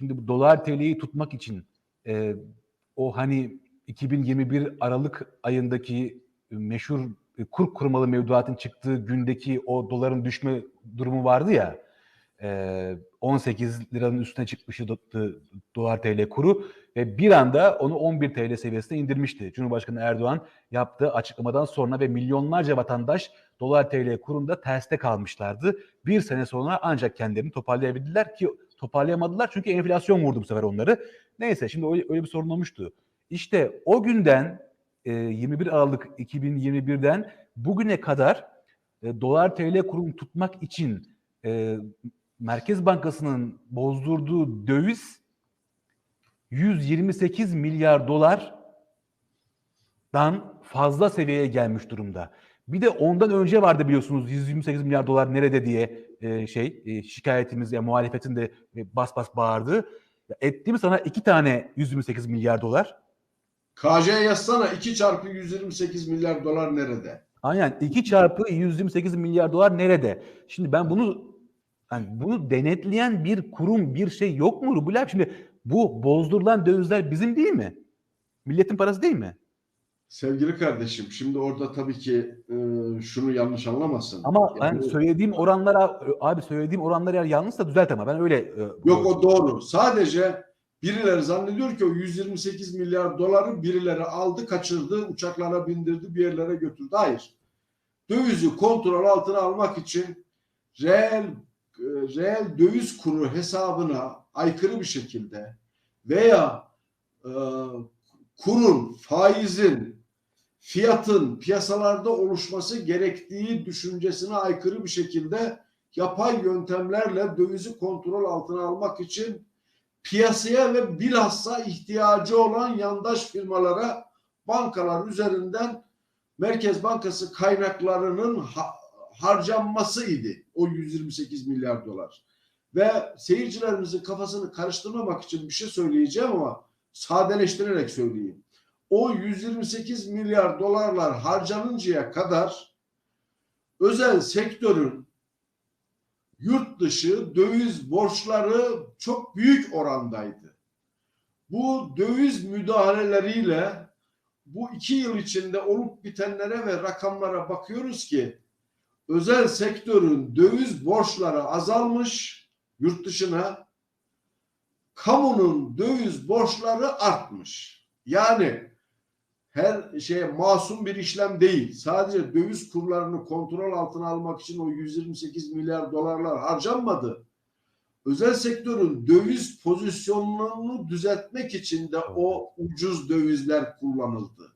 Şimdi bu dolar TL'yi tutmak için e, o hani 2021 Aralık ayındaki meşhur e, kur korumalı mevduatın çıktığı gündeki o doların düşme durumu vardı ya e, 18 liranın üstüne çıkmıştı do- dolar TL kuru ve bir anda onu 11 TL seviyesine indirmişti. Cumhurbaşkanı Erdoğan yaptığı açıklamadan sonra ve milyonlarca vatandaş dolar TL kurunda terste kalmışlardı. Bir sene sonra ancak kendilerini toparlayabildiler ki toparlayamadılar çünkü enflasyon vurdu bu sefer onları. Neyse şimdi öyle, öyle bir sorun olmuştu. İşte o günden e, 21 Aralık 2021'den bugüne kadar e, dolar TL kurunu tutmak için e, Merkez Bankası'nın bozdurduğu döviz 128 milyar dolardan fazla seviyeye gelmiş durumda. Bir de ondan önce vardı biliyorsunuz 128 milyar dolar nerede diye e, şey e, şikayetimiz ya muhalefetin de e, bas bas bağırdı. Ya ettim sana iki tane 128 milyar dolar. KJ yazsana 2 çarpı 128 milyar dolar nerede? Aynen 2 çarpı 128 milyar dolar nerede? Şimdi ben bunu yani bunu denetleyen bir kurum bir şey yok mu Rubel abi? Şimdi bu bozdurulan dövizler bizim değil mi? Milletin parası değil mi? Sevgili kardeşim şimdi orada tabii ki e, şunu yanlış anlamasın. Ama ben Yani- söylediğim oranlara abi söylediğim oranlar eğer yanlışsa düzelt ama ben öyle e, Yok o doğru. Sadece birileri zannediyor ki o 128 milyar doları birileri aldı, kaçırdı, uçaklara bindirdi, bir yerlere götürdü. Hayır. Dövizi kontrol altına almak için reel e, reel döviz kuru hesabına aykırı bir şekilde veya e, kurun, faizin, fiyatın piyasalarda oluşması gerektiği düşüncesine aykırı bir şekilde yapay yöntemlerle dövizi kontrol altına almak için piyasaya ve bilhassa ihtiyacı olan yandaş firmalara bankalar üzerinden Merkez Bankası kaynaklarının ha- o 128 milyar dolar. Ve seyircilerimizin kafasını karıştırmamak için bir şey söyleyeceğim ama sadeleştirerek söyleyeyim. O 128 milyar dolarlar harcanıncaya kadar özel sektörün yurt dışı döviz borçları çok büyük orandaydı. Bu döviz müdahaleleriyle bu iki yıl içinde olup bitenlere ve rakamlara bakıyoruz ki özel sektörün döviz borçları azalmış yurt dışına kamunun döviz borçları artmış. Yani her şeye masum bir işlem değil. Sadece döviz kurlarını kontrol altına almak için o 128 milyar dolarlar harcanmadı. Özel sektörün döviz pozisyonlarını düzeltmek için de o ucuz dövizler kullanıldı.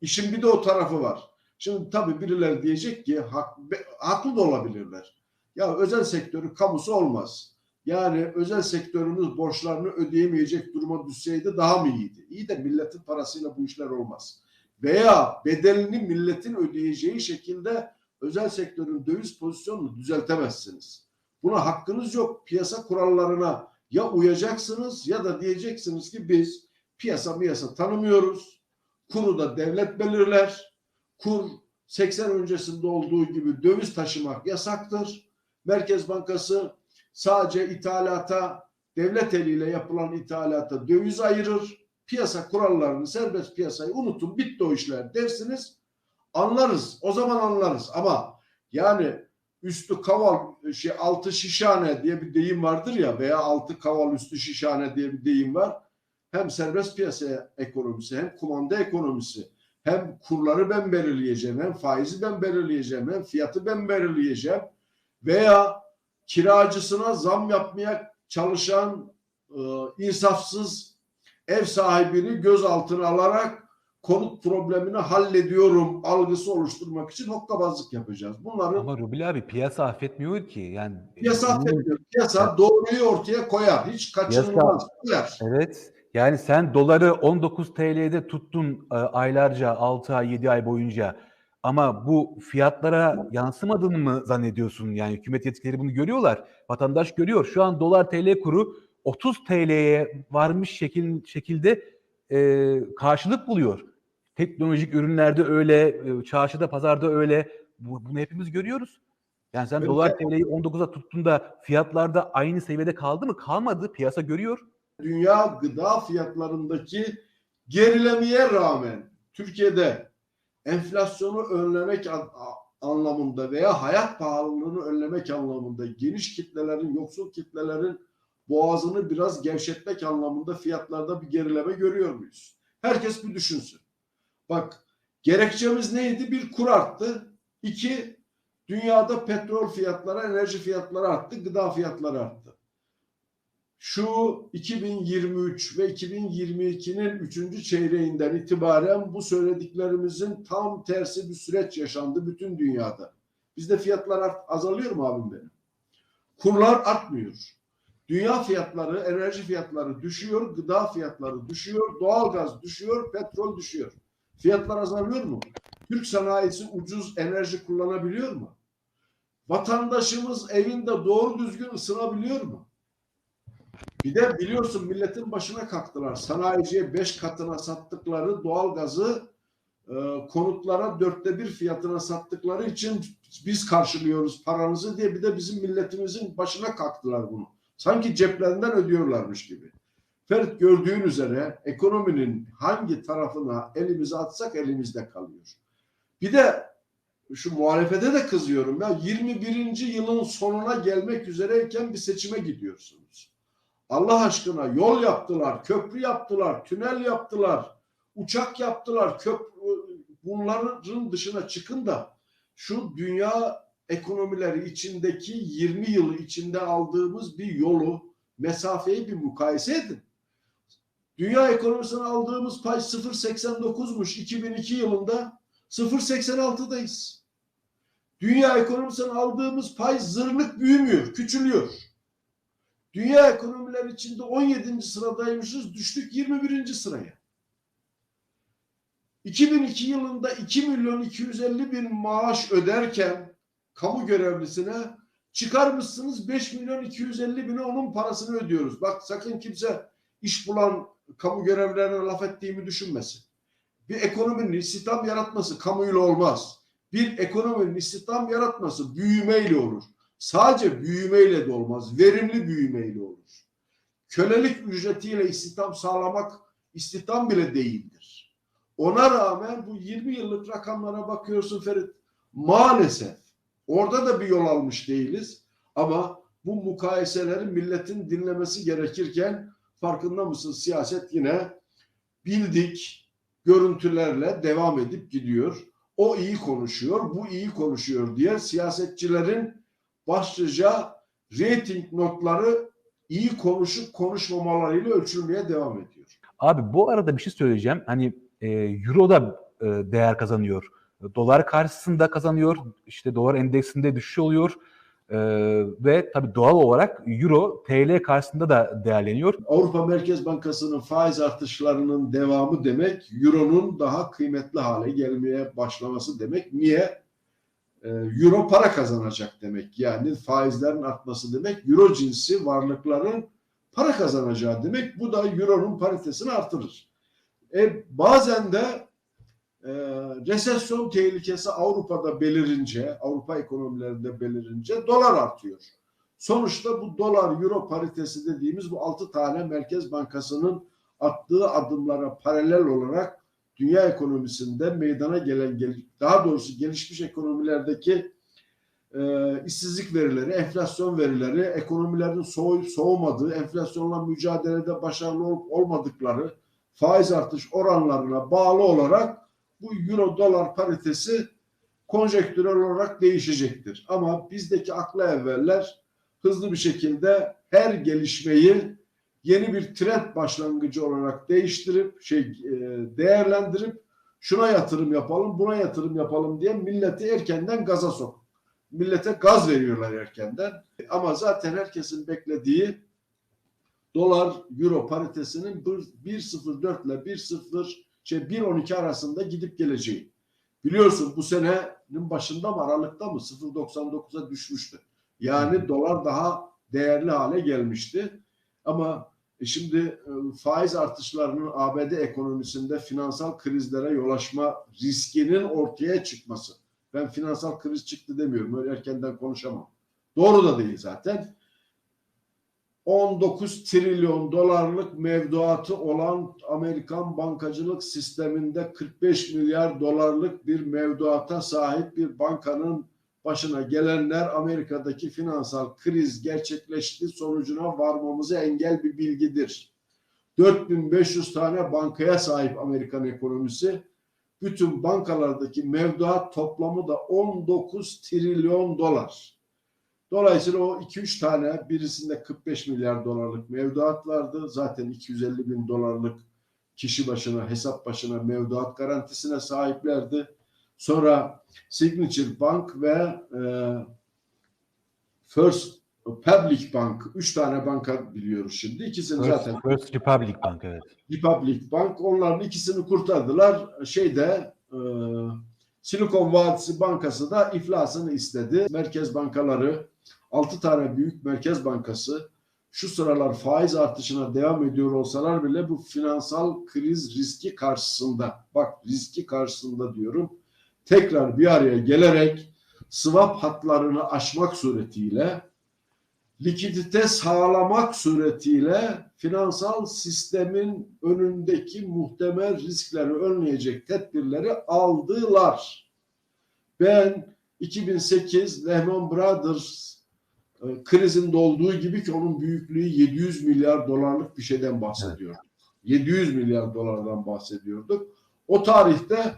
İşin bir de o tarafı var. Şimdi tabii birileri diyecek ki hak, haklı da olabilirler. Ya özel sektörü kamusu olmaz. Yani özel sektörümüz borçlarını ödeyemeyecek duruma düşseydi daha mı iyiydi? İyi de milletin parasıyla bu işler olmaz. Veya bedelini milletin ödeyeceği şekilde özel sektörün döviz pozisyonunu düzeltemezsiniz. Buna hakkınız yok. Piyasa kurallarına ya uyacaksınız ya da diyeceksiniz ki biz piyasa miyasa tanımıyoruz. Kuru da devlet belirler. Kur 80 öncesinde olduğu gibi döviz taşımak yasaktır. Merkez Bankası sadece ithalata, devlet eliyle yapılan ithalata döviz ayırır. Piyasa kurallarını, serbest piyasayı unutun, bitti o işler dersiniz. Anlarız, o zaman anlarız. Ama yani üstü kaval, şey, altı şişhane diye bir deyim vardır ya veya altı kaval üstü şişhane diye bir deyim var. Hem serbest piyasa ekonomisi hem kumanda ekonomisi hem kurları ben belirleyeceğim hem faizi ben belirleyeceğim hem fiyatı ben belirleyeceğim veya kiracısına zam yapmaya çalışan e, insafsız ev sahibini gözaltına alarak konut problemini hallediyorum algısı oluşturmak için hokkabazlık yapacağız. Bunları Ama Rubel abi piyasa affetmiyor ki. Yani piyasa bunun- affetmiyor. Piyasa doğruyu ortaya koyar. Hiç kaçınılmaz. Koyar. Evet. Yani sen doları 19 TL'de tuttun e, aylarca 6 ay 7 ay boyunca ama bu fiyatlara yansımadığını mı zannediyorsun? Yani hükümet yetkilileri bunu görüyorlar. Vatandaş görüyor. Şu an dolar TL kuru 30 TL'ye varmış şekil, şekilde e, karşılık buluyor. Teknolojik ürünlerde öyle, e, çarşıda, pazarda öyle. Bu, bunu hepimiz görüyoruz. Yani sen Öyle- dolar TL'yi 19'a tuttuğunda fiyatlarda aynı seviyede kaldı mı? Kalmadı. Piyasa görüyor. dünya gıda fiyatlarındaki gerilemeye rağmen Türkiye'de enflasyonu önlemek anlamında veya hayat pahalılığını önlemek anlamında geniş kitlelerin, yoksul kitlelerin boğazını biraz gevşetmek anlamında fiyatlarda bir gerileme görüyor muyuz? Herkes bir düşünsün. Bak gerekçemiz neydi? Bir kur arttı. İki, dünyada petrol fiyatları, enerji fiyatları arttı, gıda fiyatları arttı şu 2023 ve 2022'nin 3. çeyreğinden itibaren bu söylediklerimizin tam tersi bir süreç yaşandı bütün dünyada. Bizde fiyatlar azalıyor mu abim benim? Kurlar artmıyor. Dünya fiyatları, enerji fiyatları düşüyor, gıda fiyatları düşüyor, doğalgaz düşüyor, petrol düşüyor. Fiyatlar azalıyor mu? Türk sanayisi ucuz enerji kullanabiliyor mu? Vatandaşımız evinde doğru düzgün ısınabiliyor mu? Bir de biliyorsun milletin başına kalktılar. Sanayiciye beş katına sattıkları doğalgazı e, konutlara dörtte bir fiyatına sattıkları için biz karşılıyoruz paranızı diye bir de bizim milletimizin başına kalktılar bunu. Sanki ceplerinden ödüyorlarmış gibi. Ferit gördüğün üzere ekonominin hangi tarafına elimizi atsak elimizde kalıyor. Bir de şu muhalefete de kızıyorum ya 21. yılın sonuna gelmek üzereyken bir seçime gidiyorsunuz. Allah aşkına yol yaptılar, köprü yaptılar, tünel yaptılar, uçak yaptılar. Köprü, bunların dışına çıkın da şu dünya ekonomileri içindeki 20 yıl içinde aldığımız bir yolu, mesafeyi bir mukayese edin. Dünya ekonomisine aldığımız pay 0.89'muş 2002 yılında 0.86'dayız. Dünya ekonomisine aldığımız pay zırnık büyümüyor, küçülüyor. Dünya ekonomiler içinde 17. sıradaymışız, düştük 21. sıraya. 2002 yılında 2 milyon 250 bin maaş öderken kamu görevlisine çıkarmışsınız 5 milyon 250 bine onun parasını ödüyoruz. Bak sakın kimse iş bulan kamu görevlilerine laf ettiğimi düşünmesin. Bir ekonominin istihdam yaratması kamuyla olmaz. Bir ekonominin istihdam yaratması büyümeyle olur. Sadece büyümeyle de olmaz. Verimli büyümeyle olur. Kölelik ücretiyle istihdam sağlamak istihdam bile değildir. Ona rağmen bu 20 yıllık rakamlara bakıyorsun Ferit. Maalesef orada da bir yol almış değiliz. Ama bu mukayeseleri milletin dinlemesi gerekirken farkında mısın siyaset yine bildik görüntülerle devam edip gidiyor. O iyi konuşuyor, bu iyi konuşuyor diye siyasetçilerin başlıca reyting notları iyi konuşup konuşmamalarıyla ölçülmeye devam ediyor. Abi bu arada bir şey söyleyeceğim. Hani e, euro da e, değer kazanıyor. Dolar karşısında kazanıyor. İşte dolar endeksinde düşüş oluyor. E, ve tabii doğal olarak euro TL karşısında da değerleniyor. Avrupa Merkez Bankası'nın faiz artışlarının devamı demek, euronun daha kıymetli hale gelmeye başlaması demek. Niye? Ee, Euro para kazanacak demek. Yani faizlerin artması demek. Euro cinsi varlıkların para kazanacağı demek. Bu da Euro'nun paritesini artırır. E, bazen de e, resesyon tehlikesi Avrupa'da belirince, Avrupa ekonomilerinde belirince dolar artıyor. Sonuçta bu dolar euro paritesi dediğimiz bu 6 tane Merkez Bankası'nın attığı adımlara paralel olarak dünya ekonomisinde meydana gelen daha doğrusu gelişmiş ekonomilerdeki e, işsizlik verileri, enflasyon verileri, ekonomilerin soğu, soğumadığı, enflasyonla mücadelede başarılı olup olmadıkları faiz artış oranlarına bağlı olarak bu euro dolar paritesi konjektürel olarak değişecektir. Ama bizdeki akla evveller hızlı bir şekilde her gelişmeyi yeni bir trend başlangıcı olarak değiştirip şey e, değerlendirip şuna yatırım yapalım, buna yatırım yapalım diye milleti erkenden gaza sok. Millete gaz veriyorlar erkenden. Ama zaten herkesin beklediği dolar euro paritesinin 1.04 ile 1.0 şey 1.12 arasında gidip geleceği. Biliyorsun bu senenin başında mı Aralık'ta mı 0.99'a düşmüştü. Yani dolar daha değerli hale gelmişti. Ama e, şimdi faiz artışlarının ABD ekonomisinde finansal krizlere yol açma riskinin ortaya çıkması Ben finansal kriz çıktı demiyorum. Öyle erkenden konuşamam. Doğru da değil zaten. 19 trilyon dolarlık mevduatı olan Amerikan bankacılık sisteminde 45 milyar dolarlık bir mevduata sahip bir bankanın başına gelenler Amerika'daki finansal kriz gerçekleşti sonucuna varmamızı engel bir bilgidir. 4500 tane bankaya sahip Amerikan ekonomisi. Bütün bankalardaki mevduat toplamı da 19 trilyon dolar. Dolayısıyla o 2-3 tane birisinde 45 milyar dolarlık mevduat vardı. Zaten 250 bin dolarlık kişi başına, hesap başına mevduat garantisine sahiplerdi. Sonra Signature Bank ve e, First Public Bank, üç tane banka biliyoruz şimdi. İkisini First, zaten First Republic Bank evet. Republic Bank, onların ikisini kurtardılar. Şeyde e, Silikon Vadisi Bankası da iflasını istedi. Merkez bankaları, 6 tane büyük merkez bankası şu sıralar faiz artışına devam ediyor olsalar bile bu finansal kriz riski karşısında, bak riski karşısında diyorum, tekrar bir araya gelerek swap hatlarını aşmak suretiyle likidite sağlamak suretiyle finansal sistemin önündeki muhtemel riskleri önleyecek tedbirleri aldılar. Ben 2008 Lehman Brothers e, krizinde olduğu gibi ki onun büyüklüğü 700 milyar dolarlık bir şeyden bahsediyorduk. 700 milyar dolardan bahsediyorduk. O tarihte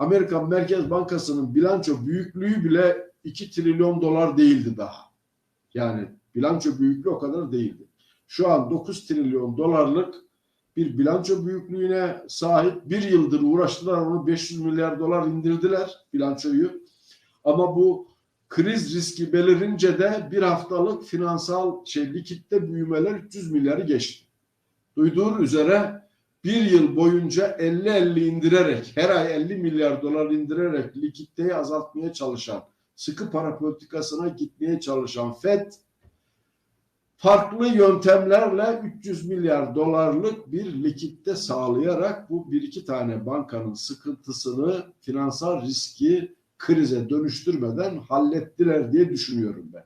Amerikan Merkez Bankası'nın bilanço büyüklüğü bile 2 trilyon dolar değildi daha. Yani bilanço büyüklüğü o kadar değildi. Şu an 9 trilyon dolarlık bir bilanço büyüklüğüne sahip bir yıldır uğraştılar onu 500 milyar dolar indirdiler bilançoyu. Ama bu kriz riski belirince de bir haftalık finansal şey likitte büyümeler 300 milyarı geçti. Duyduğun üzere bir yıl boyunca 50-50 indirerek her ay 50 milyar dolar indirerek likiditeyi azaltmaya çalışan sıkı para politikasına gitmeye çalışan FED farklı yöntemlerle 300 milyar dolarlık bir likitte sağlayarak bu bir iki tane bankanın sıkıntısını finansal riski krize dönüştürmeden hallettiler diye düşünüyorum ben.